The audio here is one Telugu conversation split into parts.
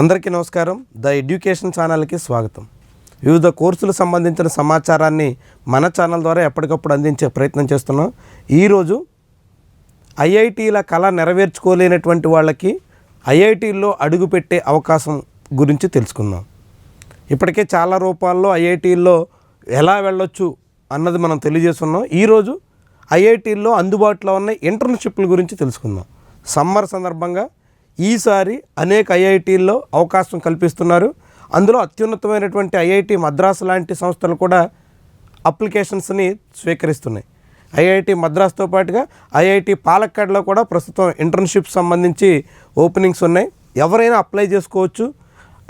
అందరికీ నమస్కారం. ద ఎడ్యుకేషన్ ఛానల్కి స్వాగతం. వివిధ కోర్సులు సంబంధించిన సమాచారాన్ని మన ఛానల్ ద్వారా ఎప్పటికప్పుడు అందించే ప్రయత్నం చేస్తున్నాం. ఈరోజు ఐఐటీల కళ నెరవేర్చుకోలేనటువంటి వాళ్ళకి ఐఐటీల్లో అడుగుపెట్టే అవకాశం గురించి తెలుసుకుందాం. ఇప్పటికే చాలా రూపాల్లో ఐఐటీల్లో ఎలా వెళ్ళొచ్చు అన్నది మనం తెలియజేస్తున్నాం. ఈరోజు ఐఐటీల్లో అందుబాటులో ఉన్న ఇంటర్న్షిప్ల గురించి తెలుసుకుందాం. సమ్మర్ సందర్భంగా ఈసారి అనేక ఐఐటీల్లో అవకాశం కల్పిస్తున్నారు. అందులో అత్యున్నతమైనటువంటి ఐఐటి మద్రాసు లాంటి సంస్థలు కూడా అప్లికేషన్స్ని స్వీకరిస్తున్నాయి. ఐఐటి మద్రాస్తో పాటుగా ఐఐటి పాలక్కాడ్లో కూడా ప్రస్తుతం ఇంటర్న్షిప్ సంబంధించి ఓపెనింగ్స్ ఉన్నాయి. ఎవరైనా అప్లై చేసుకోవచ్చు.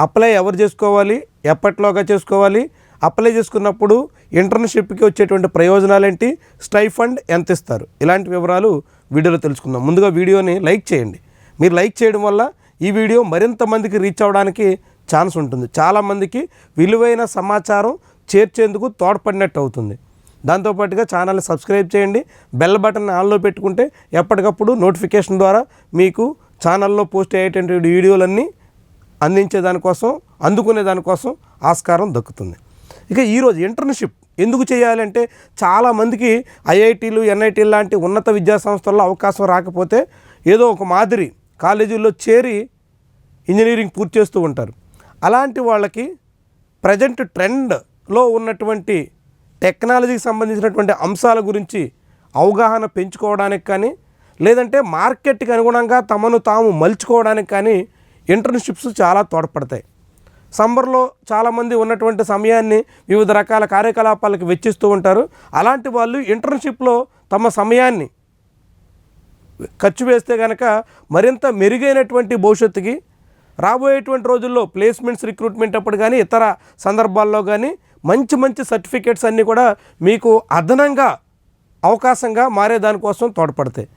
అప్లై ఎవరు చేసుకోవాలి? ఎప్పటిలోగా చేసుకోవాలి? అప్లై చేసుకున్నప్పుడు ఇంటర్న్షిప్కి వచ్చేటువంటి ప్రయోజనాలు ఏంటి స్టైఫండ్ ఎంత ఇస్తారు ఇలాంటి వివరాలు వీడియోలో తెలుసుకుందాం. ముందుగా వీడియోని లైక్ చేయండి. మీరు లైక్ చేయడం వల్ల ఈ వీడియో మరింత మందికి రీచ్ అవ్వడానికి ఛాన్స్ ఉంటుంది. చాలామందికి విలువైన సమాచారం చేర్చేందుకు తోడ్పడినట్టు అవుతుంది. దాంతోపాటుగా ఛానల్ని సబ్స్క్రైబ్ చేయండి. బెల్ బటన్ ఆన్లో పెట్టుకుంటే ఎప్పటికప్పుడు నోటిఫికేషన్ ద్వారా మీకు ఛానల్లో పోస్ట్ అయ్యేటువంటి వీడియోలన్నీ అందించే దానికోసం అందుకునే దానికోసం ఆస్కారం దక్కుతుంది. ఇక ఈరోజు ఇంటర్న్షిప్ ఎందుకు చేయాలంటే చాలామందికి ఐఐటీలు ఎన్ఐటీలు లాంటి ఉన్నత విద్యా సంస్థల్లో అవకాశం రాకపోతే ఏదో ఒక మాదిరి కాలేజీల్లో చేరి ఇంజనీరింగ్ పూర్తి చేస్తూ ఉంటారు. అలాంటి వాళ్ళకి ప్రజెంట్ ట్రెండ్లో ఉన్నటువంటి టెక్నాలజీకి సంబంధించినటువంటి అంశాల గురించి అవగాహన పెంచుకోవడానికి కానీ లేదంటే మార్కెట్కి అనుగుణంగా తమను తాము మలుచుకోవడానికి కానీ ఇంటర్న్షిప్స్ చాలా తోడ్పడతాయి. సమ్మర్లో చాలామంది ఉన్నటువంటి సమయాన్ని వివిధ రకాల కార్యకలాపాలకు వెచ్చిస్తూ ఉంటారు. అలాంటి వాళ్ళు ఇంటర్న్షిప్లో తమ సమయాన్ని ఖర్చు వేస్తే కనుక మరింత మెరుగైనటువంటి భవిష్యత్తుకి రాబోయేటువంటి రోజుల్లో ప్లేస్మెంట్స్ రిక్రూట్మెంట్ అప్పుడు కానీ ఇతర సందర్భాల్లో కానీ మంచి మంచి సర్టిఫికేట్స్ అన్నీ కూడా మీకు అదనంగా అవకాశంగా మారే దానికోసం తోడ్పడతాయి.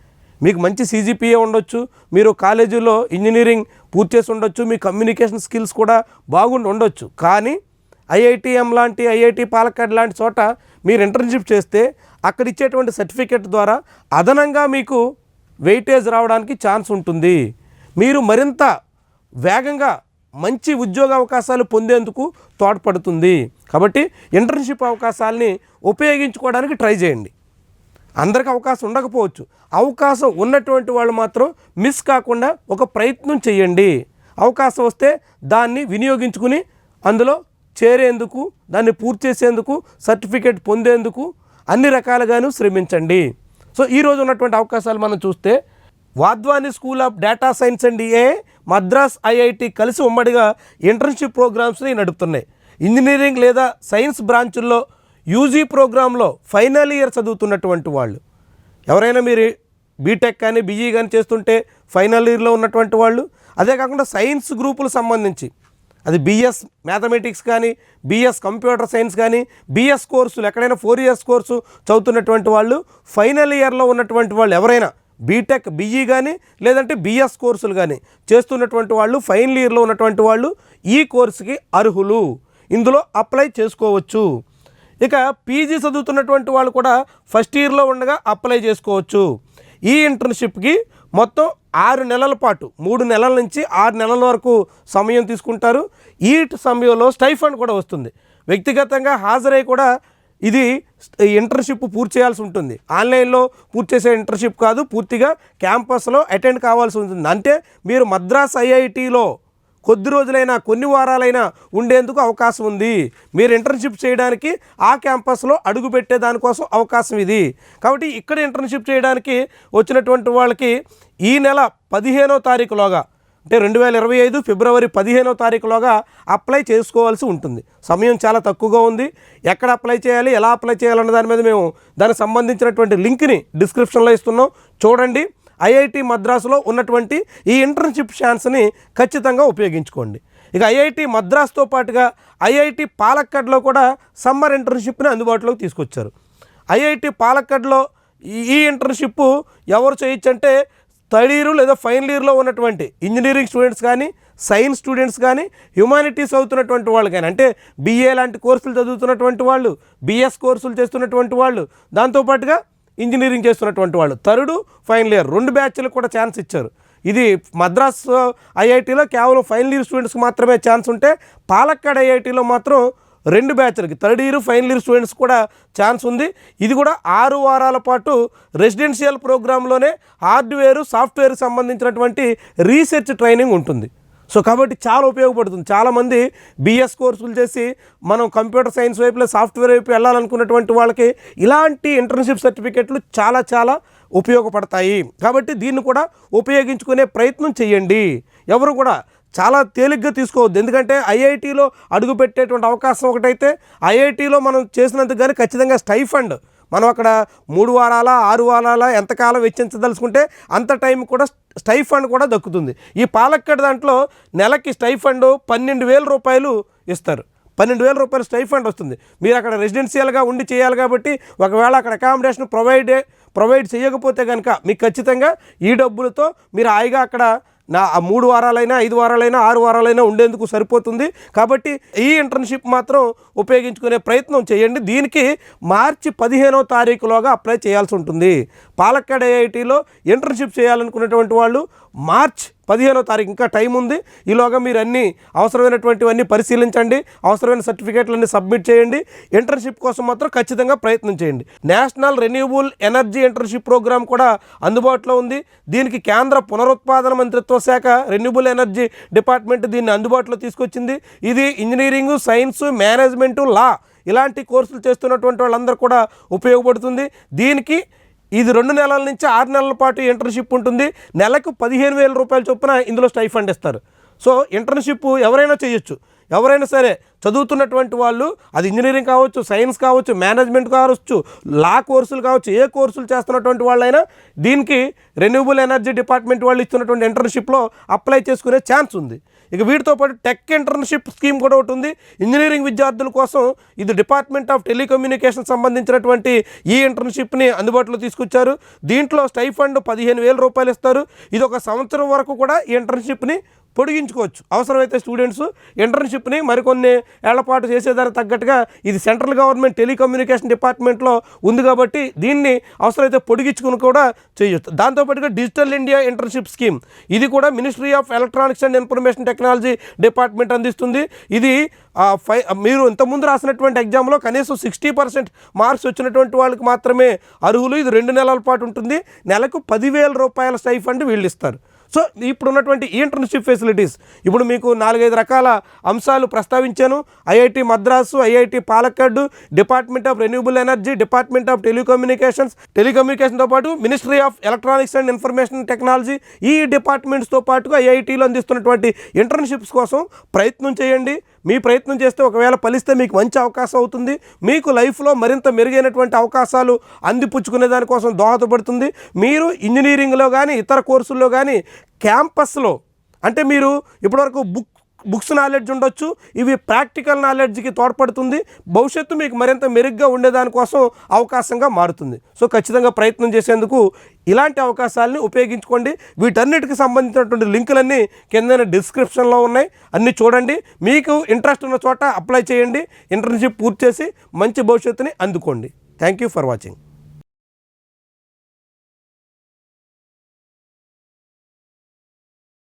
మీకు మంచి సీజీపీఏ ఉండొచ్చు మీరు కాలేజీలో ఇంజనీరింగ్ పూర్తి చేసి ఉండొచ్చు మీ కమ్యూనికేషన్ స్కిల్స్ కూడా బాగుండి ఉండొచ్చు. కానీ ఐఐటిఎం లాంటి ఐఐటి పాలక్కడ్ లాంటి చోట మీరు ఇంటర్న్షిప్ చేస్తే అక్కడ ఇచ్చేటువంటి సర్టిఫికేట్ ద్వారా అదనంగా మీకు వెయిటేజ్ రావడానికి ఛాన్స్ ఉంటుంది. మీరు మరింత వేగంగా మంచి ఉద్యోగ అవకాశాలు పొందేందుకు తోడ్పడుతుంది. కాబట్టి ఇంటర్న్షిప్ అవకాశాలని ఉపయోగించుకోవడానికి ట్రై చేయండి. అందరికి అవకాశం ఉండకపోవచ్చు. అవకాశం ఉన్నటువంటి వాళ్ళు మాత్రం మిస్ కాకుండా ఒక ప్రయత్నం చేయండి. అవకాశం వస్తే దాన్ని వినియోగించుకుని అందులో చేరేందుకు దాన్ని పూర్తి చేసేందుకు సర్టిఫికేట్ పొందేందుకు అన్ని రకాలుగాను శ్రమించండి. సో ఈరోజు ఉన్నటువంటి అవకాశాలు మనం చూస్తే Wadhwani school of data science and A Madras IIT కలిసి ఉమ్మడిగా ఇంటర్న్షిప్ ప్రోగ్రామ్స్ని నడుపుతున్నాయి. ఇంజనీరింగ్ లేదా సైన్స్ బ్రాంచుల్లో యూజీ ప్రోగ్రాంలో ఫైనల్ ఇయర్ చదువుతున్నటువంటి వాళ్ళు. ఎవరైనా మీరు బీటెక్ కానీ బీఈ కానీ చేస్తుంటే ఫైనల్ ఇయర్లో ఉన్నటువంటి వాళ్ళు అదే కాకుండా సైన్స్ గ్రూపులు సంబంధించి అది బీఎస్ మ్యాథమెటిక్స్ కానీ బీఎస్ కంప్యూటర్ సైన్స్ కానీ బీఎస్ కోర్సులు ఎక్కడైనా ఫోర్ ఇయర్స్ కోర్సు చదువుతున్నటువంటి వాళ్ళు ఫైనల్ ఇయర్లో ఉన్నటువంటి వాళ్ళు ఎవరైనా బీటెక్ బీఈ కానీ లేదంటే బీఎస్ కోర్సులు కానీ చేస్తున్నటువంటి వాళ్ళు ఫైనల్ ఇయర్లో ఉన్నటువంటి వాళ్ళు ఈ కోర్సుకి అర్హులు. ఇందులో అప్లై చేసుకోవచ్చు. ఇక పీజీ చదువుతున్నటువంటి వాళ్ళు కూడా ఫస్ట్ ఇయర్లో ఉండగా అప్లై చేసుకోవచ్చు. ఈ ఇంటర్న్షిప్కి మొత్తం ఆరు నెలల పాటు మూడు నెలల నుంచి ఆరు నెలల వరకు సమయం తీసుకుంటారు. ఈ సమయంలో స్టైఫండ్ కూడా వస్తుంది. వ్యక్తిగతంగా హాజరై కూడా ఇది ఇంటర్న్షిప్ పూర్తి చేయాల్సి ఉంటుంది. ఆన్లైన్లో పూర్తి చేసే ఇంటర్న్షిప్ కాదు పూర్తిగా క్యాంపస్లో అటెండ్ కావాల్సి ఉంటుంది. అంటే మీరు మద్రాస్ ఐఐటిలో కొద్ది రోజులైనా కొన్ని వారాలైనా ఉండేందుకు అవకాశం ఉంది. మీరు ఇంటర్న్షిప్ చేయడానికి ఆ క్యాంపస్లో అడుగు పెట్టే దానికోసం అవకాశం ఇది. కాబట్టి ఇక్కడ ఇంటర్న్షిప్ చేయడానికి వచ్చినటువంటి వాళ్ళకి ఈ నెల పదిహేనో తారీఖులోగా అంటే రెండు వేల ఇరవై ఐదు ఫిబ్రవరి పదిహేనో తారీఖులోగా అప్లై చేసుకోవాల్సి ఉంటుంది. సమయం చాలా తక్కువగా ఉంది. ఎక్కడ అప్లై చేయాలి ఎలా అప్లై చేయాలన్న దాని మీద మేము దానికి సంబంధించినటువంటి లింక్ని డిస్క్రిప్షన్లో ఇస్తున్నాం. చూడండి. ఐఐటి మద్రాసులో ఉన్నటువంటి ఈ ఇంటర్న్షిప్ ఛాన్స్ని ఖచ్చితంగా ఉపయోగించుకోండి. ఇక ఐఐటి మద్రాస్తో పాటుగా ఐఐటి పాలక్కడ్లో కూడా సమ్మర్ ఇంటర్న్షిప్ని అందుబాటులోకి తీసుకొచ్చారు. ఐఐటి పాలక్కడ్లో ఈ- ఈ ఇంటర్న్షిప్ ఎవరు చేయొచ్చంటే థర్డ్ ఇయర్ లేదా ఫైనల్ ఇయర్లో ఉన్నటువంటి ఇంజనీరింగ్ స్టూడెంట్స్ కానీ సైన్స్ స్టూడెంట్స్ కానీ హ్యుమానిటీస్ అవుతున్నటువంటి వాళ్ళు కానీ అంటే బీఏ లాంటి కోర్సులు చదువుతున్నటువంటి వాళ్ళు బీఎస్ కోర్సులు చేస్తున్నటువంటి వాళ్ళు దాంతోపాటుగా ఇంజనీరింగ్ చేస్తున్నటువంటి వాళ్ళు. థర్డ్ ఫైనల్ ఇయర్ రెండు బ్యాచ్లకు కూడా ఛాన్స్ ఇచ్చారు. ఇది మద్రాస్ ఐఐటిలో కేవలం ఫైనల్ ఇయర్ స్టూడెంట్స్కి మాత్రమే ఛాన్స్ ఉంటే పాలక్కాడ్ ఐఐటిలో మాత్రం రెండు బ్యాచ్లకి third year final year students కూడా ఛాన్స్ ఉంది. ఇది కూడా ఆరు వారాల పాటు రెసిడెన్షియల్ ప్రోగ్రాంలోనే హార్డ్వేర్ సాఫ్ట్వేర్ సంబంధించినటువంటి రీసెర్చ్ ట్రైనింగ్ ఉంటుంది. సో కాబట్టి చాలా ఉపయోగపడుతుంది. చాలామంది బిఎస్ కోర్సులు చేసి మనం కంప్యూటర్ సైన్స్ వైపులో సాఫ్ట్వేర్ వైపు వెళ్ళాలనుకున్నటువంటి వాళ్ళకి ఇలాంటి ఇంటర్న్షిప్ సర్టిఫికెట్లు చాలా చాలా ఉపయోగపడతాయి. కాబట్టి దీన్ని కూడా ఉపయోగించుకునే ప్రయత్నం చేయండి. ఎవరు కూడా చాలా తేలిగ్గా తీసుకోవద్దు. ఎందుకంటే ఐఐటీలో అడుగుపెట్టేటువంటి అవకాశం ఒకటైతే ఐఐటీలో మనం చేసినందుకు కానీ ఖచ్చితంగా స్టైఫండ్ మనం అక్కడ మూడు వారాల ఆరు వారాల ఎంతకాలం వెచ్చించదలుచుకుంటే అంత టైం కూడా స్టైఫండ్ కూడా దక్కుతుంది. ఈ పాలక్కడ దాంట్లో నెలకి స్టైఫండ్ పన్నెండు వేల రూపాయలు ఇస్తారు. పన్నెండు వేల రూపాయలు స్టైఫండ్ వస్తుంది. మీరు అక్కడ రెసిడెన్షియల్గా ఉండి చేయాలి కాబట్టి ఒకవేళ అక్కడ అకామిడేషన్ ప్రొవైడ్ ప్రొవైడ్ చేయకపోతే కనుక మీకు ఖచ్చితంగా ఈ డబ్బులతో మీరు హాయిగా అక్కడ నా ఆ మూడు వారాలైనా ఐదు వారాలైనా ఆరు వారాలైనా ఉండేందుకు సరిపోతుంది. కాబట్టి ఈ ఇంటర్న్షిప్ మాత్రం ఉపయోగించుకునే ప్రయత్నం చేయండి. దీనికి మార్చి పదిహేనవ తారీఖులోగా అప్లై చేయాల్సి ఉంటుంది. పాలక్కాడ్ ఐఐటిలో ఇంటర్న్షిప్ చేయాలనుకున్నటువంటి వాళ్ళు మార్చ్ పదిహేనో తారీఖు ఇంకా టైం ఉంది. ఈలోగా మీరు అన్ని అవసరమైనటువంటివన్నీ పరిశీలించండి. అవసరమైన సర్టిఫికేట్లన్నీ సబ్మిట్ చేయండి. ఇంటర్న్షిప్ కోసం మాత్రం ఖచ్చితంగా ప్రయత్నం చేయండి. National renewable energy internship program కూడా అందుబాటులో ఉంది. దీనికి కేంద్ర పునరుత్పాదన మంత్రిత్వ శాఖ రెన్యూబుల్ ఎనర్జీ డిపార్ట్మెంట్ దీన్ని అందుబాటులో తీసుకొచ్చింది. ఇది ఇంజనీరింగ్ సైన్స్ మేనేజ్మెంటు లా ఇలాంటి కోర్సులు చేస్తున్నటువంటి వాళ్ళందరూ కూడా ఉపయోగపడుతుంది. దీనికి ఇది రెండు నెలల నుంచి ఆరు నెలల పాటు ఇంటర్న్షిప్ ఉంటుంది. నెలకు పదిహేను వేల రూపాయల చొప్పున ఇందులో స్టైఫండ్ ఇస్తారు. సో ఇంటర్న్షిప్ ఎవరైనా చేయొచ్చు. ఎవరైనా సరే చదువుతున్నటువంటి వాళ్ళు అది ఇంజనీరింగ్ కావచ్చు సైన్స్ కావచ్చు మేనేజ్మెంట్ కావచ్చు లా కోర్సులు కావచ్చు ఏ కోర్సులు చేస్తున్నటువంటి వాళ్ళైనా దీనికి రెన్యూబుల్ ఎనర్జీ డిపార్ట్మెంట్ వాళ్ళు ఇస్తున్నటువంటి ఇంటర్న్షిప్లో అప్లై చేసుకునే ఛాన్స్ ఉంది. ఇక వీటితో పాటు టెక్ ఇంటర్న్షిప్ స్కీమ్ కూడా ఒకటి ఉంది. ఇంజనీరింగ్ విద్యార్థుల కోసం ఇది డిపార్ట్మెంట్ ఆఫ్ టెలికమ్యూనికేషన్ సంబంధించినటువంటి ఈ ఇంటర్న్షిప్ని అందుబాటులో తీసుకొచ్చారు. దీంట్లో స్టైఫండ్ పదిహేను వేల రూపాయలు ఇస్తారు. ఇది ఒక సంవత్సరం వరకు కూడా ఈ ఇంటర్న్షిప్ని పొడిగించుకోవచ్చు. అవసరమైతే స్టూడెంట్స్ ఇంటర్న్షిప్ని మరికొన్ని ఏళ్ళపాటు చేసేదానికి తగ్గట్టుగా ఇది సెంట్రల్ గవర్నమెంట్ టెలికమ్యూనికేషన్ డిపార్ట్మెంట్లో ఉంది కాబట్టి దీన్ని అవసరమైతే పొడిగించుకుని కూడా చేయొచ్చు. దాంతోపాటుగా డిజిటల్ ఇండియా ఇంటర్న్షిప్ స్కీమ్ ఇది కూడా ministry of electronics and information technology department అందిస్తుంది. ఇది ఫై మీరు ఇంతకుముందు రాసినటువంటి ఎగ్జామ్లో కనీసం సిక్స్టీ పర్సెంట్ మార్క్స్ వచ్చినటువంటి వాళ్ళకి మాత్రమే అర్హులు. ఇది రెండు నెలల పాటు ఉంటుంది. నెలకు పదివేల రూపాయల స్టైఫండ్ వీళ్ళు ఇస్తారు. సో ఇప్పుడు ఉన్నటువంటి ఇంటర్న్షిప్ ఫెసిలిటీస్ ఇప్పుడు మీకు నాలుగైదు రకాల అంశాలు ప్రస్తావించాను. IIT Madras IIT Palakkad department of renewable energy department of telecommunications టెలికమ్యూనికేషన్తో పాటు ministry of electronics and information technology ఈ డిపార్ట్మెంట్స్తో పాటుగా ఐఐటీలో అందిస్తున్నటువంటి ఇంటర్న్షిప్స్ కోసం ప్రయత్నం చేయండి. మీ ప్రయత్నం చేస్తే ఒకవేళ ఫలిస్తే మీకు మంచి అవకాశం అవుతుంది. మీకు లైఫ్లో మరింత మెరుగైనటువంటి అవకాశాలు అందిపుచ్చుకునే దానికోసం దోహదపడుతుంది. మీరు ఇంజనీరింగ్లో కానీ ఇతర కోర్సుల్లో కానీ క్యాంపస్లో అంటే మీరు ఇప్పటివరకు బుక్ బుక్స్ నాలెడ్జ్ ఉండొచ్చు. ఇవి ప్రాక్టికల్ నాలెడ్జ్కి తోడ్పడుతుంది. భవిష్యత్తు మీకు మరింత మెరుగ్గా ఉండేదానికోసం అవకాశంగా మారుతుంది. సో ఖచ్చితంగా ప్రయత్నం చేసేందుకు ఇలాంటి అవకాశాలని ఉపయోగించుకోండి. వీటన్నిటికి సంబంధించినటువంటి లింకులన్నీ కింద డిస్క్రిప్షన్లో ఉన్నాయి. అన్నీ చూడండి. మీకు ఇంట్రెస్ట్ ఉన్న చోట అప్లై చేయండి. ఇంటర్న్షిప్ పూర్తి చేసి మంచి భవిష్యత్తుని అందుకోండి. Thank you for watching.